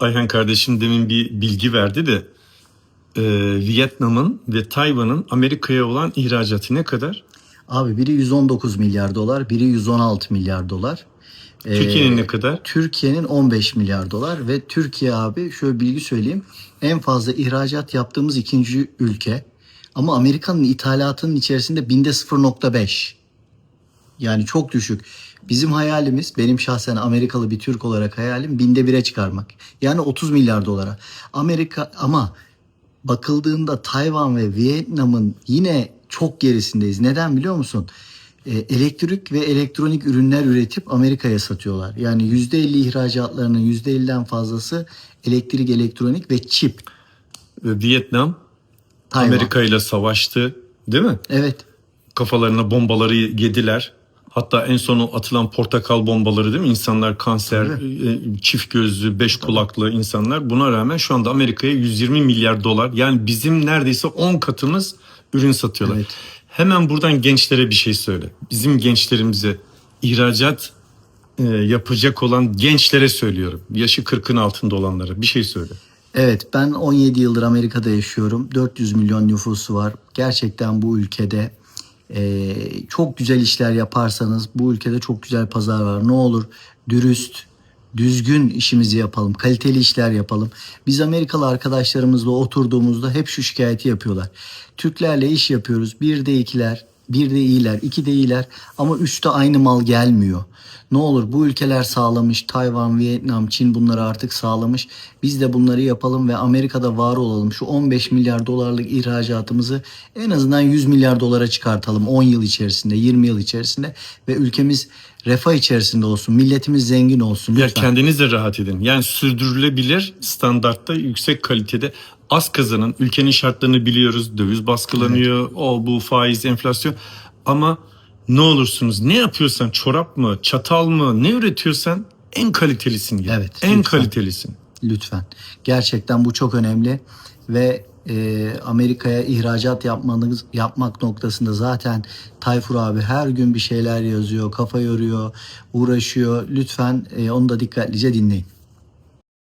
Ayhan kardeşim demin bir bilgi verdi de e, Vietnam'ın ve Tayvan'ın Amerika'ya olan ihracatı ne kadar? Abi biri 119 milyar dolar, biri 116 milyar dolar. Ee, Türkiye'nin ne kadar? Türkiye'nin 15 milyar dolar ve Türkiye abi şöyle bilgi söyleyeyim. En fazla ihracat yaptığımız ikinci ülke. Ama Amerika'nın ithalatının içerisinde binde 0.5. Yani çok düşük. Bizim hayalimiz, benim şahsen Amerikalı bir Türk olarak hayalim binde bire çıkarmak. Yani 30 milyar dolara. Amerika ama bakıldığında Tayvan ve Vietnam'ın yine çok gerisindeyiz. Neden biliyor musun? E, elektrik ve elektronik ürünler üretip Amerika'ya satıyorlar. Yani %50 ihracatlarının %50'den fazlası elektrik, elektronik ve çip. E, Vietnam. Amerika ile savaştı değil mi? Evet. Kafalarına bombaları yediler. Hatta en sonu atılan portakal bombaları değil mi? İnsanlar kanser, e, çift gözlü, beş kulaklı insanlar. Buna rağmen şu anda Amerika'ya 120 milyar dolar yani bizim neredeyse 10 katımız ürün satıyorlar. Evet. Hemen buradan gençlere bir şey söyle. Bizim gençlerimize ihracat e, yapacak olan gençlere söylüyorum. Yaşı 40'ın altında olanlara bir şey söyle. Evet ben 17 yıldır Amerika'da yaşıyorum. 400 milyon nüfusu var. Gerçekten bu ülkede e, çok güzel işler yaparsanız bu ülkede çok güzel pazar var. Ne olur dürüst, düzgün işimizi yapalım. Kaliteli işler yapalım. Biz Amerikalı arkadaşlarımızla oturduğumuzda hep şu şikayeti yapıyorlar. Türklerle iş yapıyoruz. Bir de ikiler, bir de iyiler, iki de iyiler ama üçte aynı mal gelmiyor. Ne olur bu ülkeler sağlamış. Tayvan, Vietnam, Çin bunları artık sağlamış. Biz de bunları yapalım ve Amerika'da var olalım. Şu 15 milyar dolarlık ihracatımızı en azından 100 milyar dolara çıkartalım 10 yıl içerisinde, 20 yıl içerisinde ve ülkemiz refah içerisinde olsun. Milletimiz zengin olsun Ya lütfen. kendiniz de rahat edin. Yani sürdürülebilir standartta yüksek kalitede az kazanın. Ülkenin şartlarını biliyoruz. Döviz baskılanıyor. O bu faiz enflasyon. Ama ne olursunuz ne yapıyorsan çorap mı çatal mı ne üretiyorsan en kalitelisin. ya. Evet, En lütfen. kalitelisin. Lütfen. Gerçekten bu çok önemli ve e, Amerika'ya ihracat yapmanız yapmak noktasında zaten Tayfur abi her gün bir şeyler yazıyor, kafa yoruyor, uğraşıyor. Lütfen e, onu da dikkatlice dinleyin.